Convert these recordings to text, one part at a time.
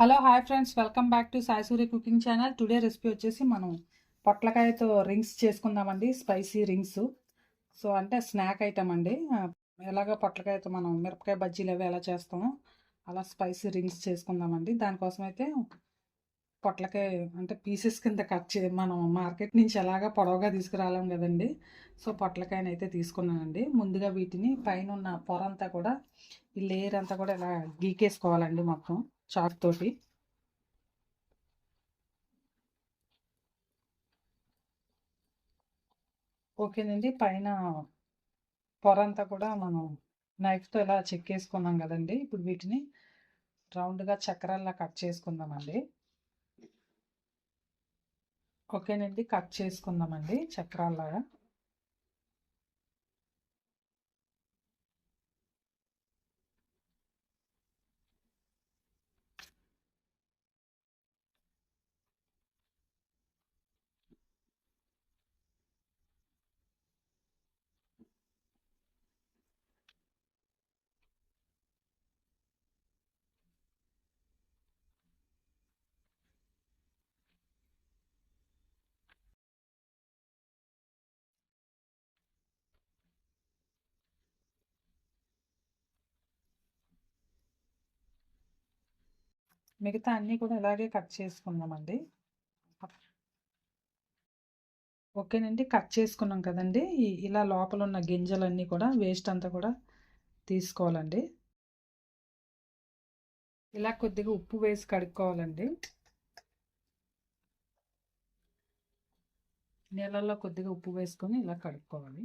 Hello hi friends welcome back to Sayasuri cooking channel today recipe వచ్చేసి మనం పొట్లకాయతో rings చేసుకుందామండి స్పైసీ రింగ్స్ సో అంటే స్నాక్ ఐటమ్ అండి. ఎలాగో పొట్లకాయతో మనం మిరపకాయ బజ్జీలు అవి ఎలా చేస్తామో అలా స్పైసీ రింగ్స్ చేసుకుందామండి. దానికోసం అయితే పొట్లకాయ అంటే పీసెస్ కింద కట్ చే మనం మార్కెట్ నుంచి ఎలాగా పొడవుగా తీసుకురాలేం కదండి. సో పొట్లకాయని అయితే తీసుకున్నానండి. ముందుగా వీటిని పైన ఉన్న పొర అంతా కూడా ఈ లేయర్ అంతా కూడా ఇలా గీకేసుకోవాలండి మొత్తం చాక్ తోటి. ఓకేనండి. పైన పొర అంతా కూడా మనం నైఫ్తో ఇలా చెక్కేసుకున్నాం కదండి. ఇప్పుడు వీటిని రౌండ్గా చక్రాల్లా కట్ చేసుకుందామండి. ఓకేనండి. కట్ చేసుకుందామండి చక్రాల్లాగా. మిగతా అన్నీ కూడా ఇలాగే కట్ చేసుకుందామండి. ఓకేనండి కట్ చేసుకున్నాం కదండి. ఇలా లోపల ఉన్న గింజలన్నీ కూడా వేస్ట్ అంతా కూడా తీసుకోవాలండి. ఇలా కొద్దిగా ఉప్పు వేసి కడుక్కోవాలండి. నీళ్ళల్లో కొద్దిగా ఉప్పు వేసుకొని ఇలా కడుక్కోవాలి.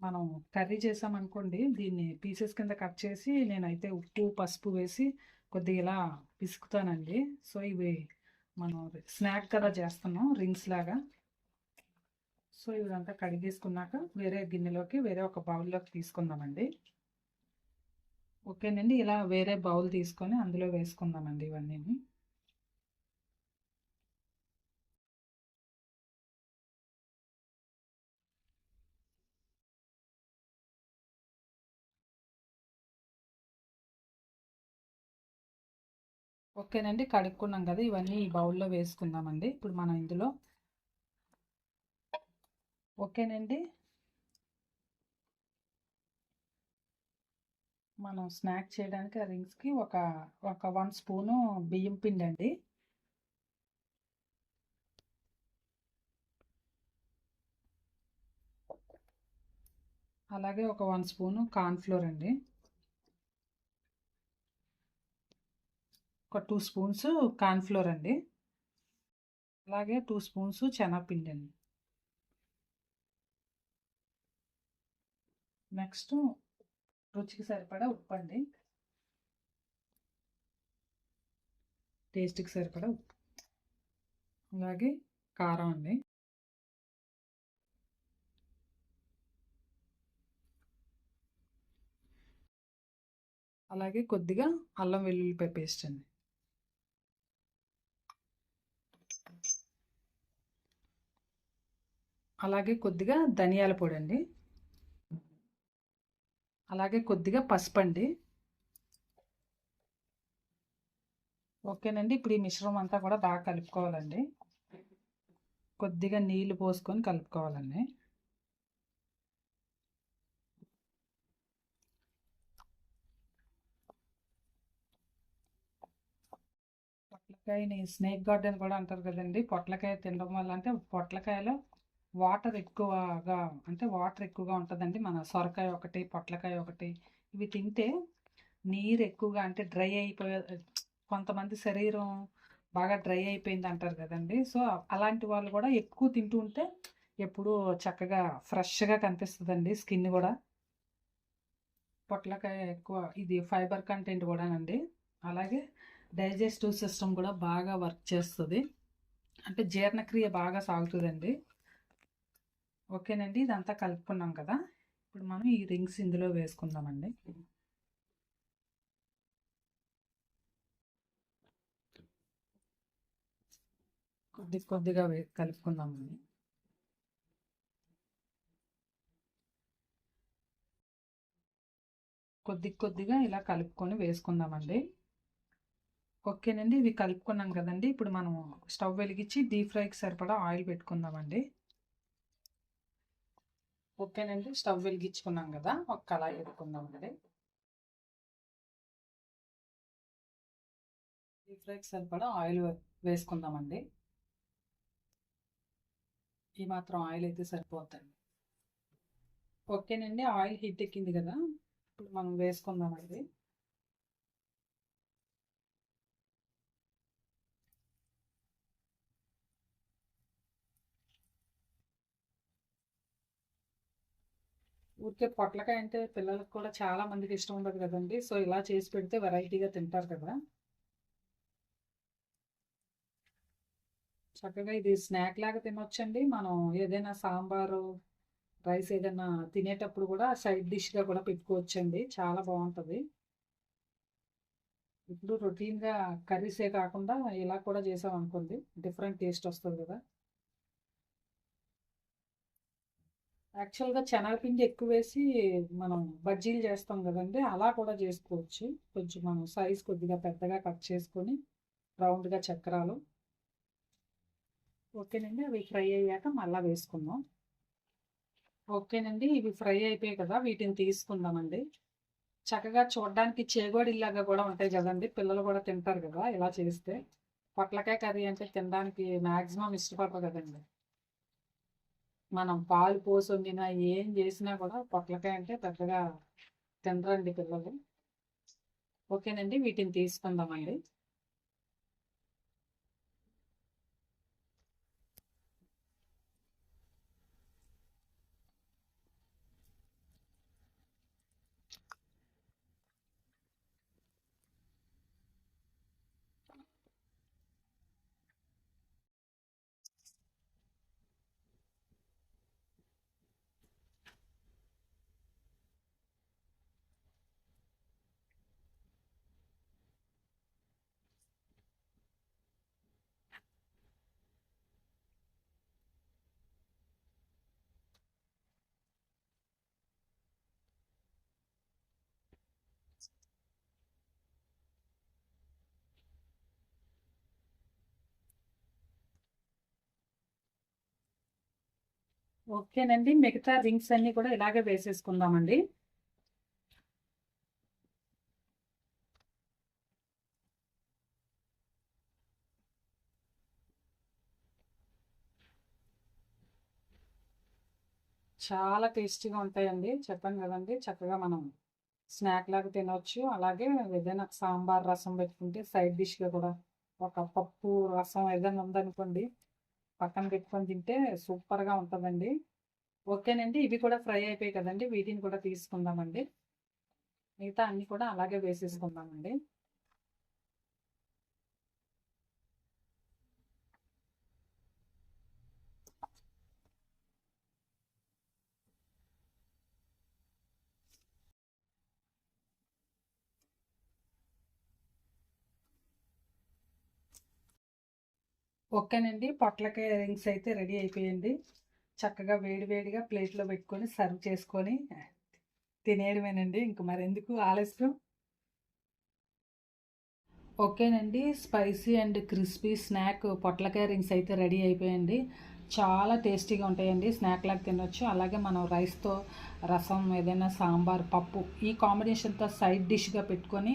మనం కర్రీ చేసామనుకోండి దీన్ని పీసెస్ కింద కట్ చేసి నేనైతే ఉప్పు పసుపు వేసి కొద్దిగా ఇలా పిసుకుతానండి. సో ఇవి మనం స్నాక్ కదా చేస్తున్నాం రింగ్స్ లాగా. సో ఇదంతా కడిగేసుకున్నాక వేరే గిన్నెలోకి వేరే ఒక బౌల్లోకి తీసుకుందామండి. ఓకేనండి ఇలా వేరే బౌల్ తీసుకొని అందులో వేసుకుందామండి ఇవన్నీ ఓకేనండి కడుక్కున్నాం కదా ఇవన్నీ ఈ బౌల్లో వేసుకుందామండి. ఇప్పుడు మనం ఇందులో ఓకేనండి. మనం స్నాక్ చేయడానికి ఆ రింగ్స్కి ఒక ఒక వన్ స్పూను బియ్యం పిండి అండి అలాగే ఒక వన్ స్పూను కార్న్ఫ్లోర్ అండి. ఒక టూ స్పూన్స్ కార్న్ఫ్లోర్ అండి. అలాగే టూ స్పూన్స్ శనగపిండి అండి. నెక్స్ట్ రుచికి సరిపడా ఉప్పు అండి. టేస్ట్కి సరిపడా ఉప్పు. అలాగే కారం అండి. అలాగే కొద్దిగా అల్లం వెల్లుల్లిపాయ పేస్ట్ అండి. అలాగే కొద్దిగా ధనియాల పొడి అండి అలాగే కొద్దిగా పసుపు అండి ఓకేనండి ఇప్పుడు ఈ మిశ్రమం అంతా కూడా బాగా కలుపుకోవాలండి. కొద్దిగా నీళ్ళు పోసుకొని కలుపుకోవాలండి. పొట్లకాయని స్నేక్ గార్డెన్ కూడా అంటారు కదండి. పొట్లకాయ తినడం వల్ల అంటే పొట్లకాయలో వాటర్ ఎక్కువగా అంటే వాటర్ ఎక్కువగా ఉంటుందండి. మన సొరకాయ ఒకటి పొట్లకాయ ఒకటి ఇవి తింటే నీరు ఎక్కువగా అంటే డ్రై అయిపోయే కొంతమంది శరీరం బాగా డ్రై అయిపోయింది అంటారు కదండి. సో అలాంటి వాళ్ళు కూడా ఎక్కువ తింటూ ఉంటే ఎప్పుడు చక్కగా ఫ్రెష్గా కనిపిస్తుందండి స్కిన్ కూడా. పొట్లకాయ ఎక్కువ ఇది ఫైబర్ కంటెంట్ కూడానండి. అలాగే డైజెస్టివ్ సిస్టమ్ కూడా బాగా వర్క్ చేస్తుంది. అంటే జీర్ణక్రియ బాగా సాగుతుందండి. ఓకేనండి ఇదంతా కలుపుకున్నాం కదా. ఇప్పుడు మనం ఈ రింగ్స్ ఇందులో వేసుకుందామండి. కొద్ది కొద్దిగా వే కలుపుకుందామండి. కొద్ది కొద్దిగా ఇలా కలుపుకొని వేసుకుందామండి. ఓకేనండి ఇవి కలుపుకున్నాం కదండి. ఇప్పుడు మనం స్టవ్ వెలిగించి డీప్ ఫ్రైకి సరిపడా ఆయిల్ పెట్టుకుందామండి. ఓకేనండి స్టవ్ వెలిగించుకున్నాం కదా ఒక కళాయి పెట్టుకుందామండి డీప్ ఫ్రైకి సరిపడా ఆయిల్ వేసుకుందామండి ఈ మాత్రం ఆయిల్ అయితే సరిపోతుంది ఓకేనండి ఆయిల్ హీట్ ఎక్కింది కదా ఇప్పుడు మనం వేసుకుందామండి ఊరికే పొట్లకాయ అంటే పిల్లలకు కూడా చాలా మందికి ఇష్టం ఉండదు కదండి. సో ఇలా చేసి పెడితే వెరైటీగా తింటారు కదా. చక్కగా ఇది స్నాక్ లాగా తినొచ్చండి. మనం ఏదైనా సాంబారు రైస్ ఏదైనా తినేటప్పుడు కూడా సైడ్ డిష్గా కూడా పెట్టుకోవచ్చండి. చాలా బాగుంటుంది. ఇప్పుడు రొటీన్గా కర్రీసే కాకుండా ఇలా కూడా చేసాం అనుకోండి డిఫరెంట్ టేస్ట్ వస్తుంది కదా. యాక్చువల్గా శనగపిండి ఎక్కువ వేసి మనం బజ్జీలు చేస్తాం కదండి అలా కూడా చేసుకోవచ్చు. కొంచెం మనం సైజ్ కొద్దిగా పెద్దగా కట్ చేసుకొని రౌండ్గా చక్రాలు. ఓకేనండి అవి ఫ్రై అయ్యాక మళ్ళీ వేసుకుందాం. ఓకేనండి ఇవి ఫ్రై అయిపోయాయి కదా వీటిని తీసుకుందామండి. చక్కగా చూడడానికి చేగోడిల్లాగా కూడా ఉంటాయి కదండి పిల్లలు కూడా తింటారు కదా ఇలా చేస్తే. పొట్లకాయ కర్రీ అంటే తినడానికి మ్యాక్సిమం ఇష్టపడరు కదండి. మనం పాలు పోసి వండినా ఏం చేసినా కూడా పొట్లకాయ అంటే పెద్దగా తినరండి పిల్లలు. ఓకేనండి వీటిని తీసుకుందామండి. ఓకేనండి. మిగతా రింగ్స్ అన్నీ కూడా ఇలాగే వేసేసుకుందామండి. చాలా టేస్టీగా ఉంటాయండి. చెప్పాను కదండి. చక్కగా మనం స్నాక్ లాగా తినవచ్చు అలాగే ఏదైనా సాంబార్ రసం పెట్టుకుంటే సైడ్ డిష్గా కూడా ఒక పప్పు రసం ఏదైనా ఉందనుకోండి పక్కన పెట్టుకొని తింటే సూపర్గా ఉంటుందండి. ఓకేనండి ఇవి కూడా ఫ్రై అయిపోయాయి కదండి వీటిని కూడా తీసుకుందామండి. మిగతా అన్నీ కూడా అలాగే వేసేసుకుందామండి. ఓకేనండి పొట్లకాయ రింగ్స్ అయితే రెడీ అయిపోయింది చక్కగా వేడివేడిగా ప్లేట్లో పెట్టుకొని సర్వ్ చేసుకొని తినేయడమేనండి. ఇంక మరెందుకు ఆలస్యం? ఓకేనండి. స్పైసీ అండ్ క్రిస్పీ స్నాక్ పొట్లకాయ రింగ్స్ అయితే రెడీ అయిపోయండి. చాలా టేస్టీగా ఉంటాయండి. స్నాక్ లాగా తినొచ్చు. అలాగే మనం రైస్తో రసం ఏదైనా సాంబార్ పప్పు ఈ కాంబినేషన్తో సైడ్ డిష్గా పెట్టుకొని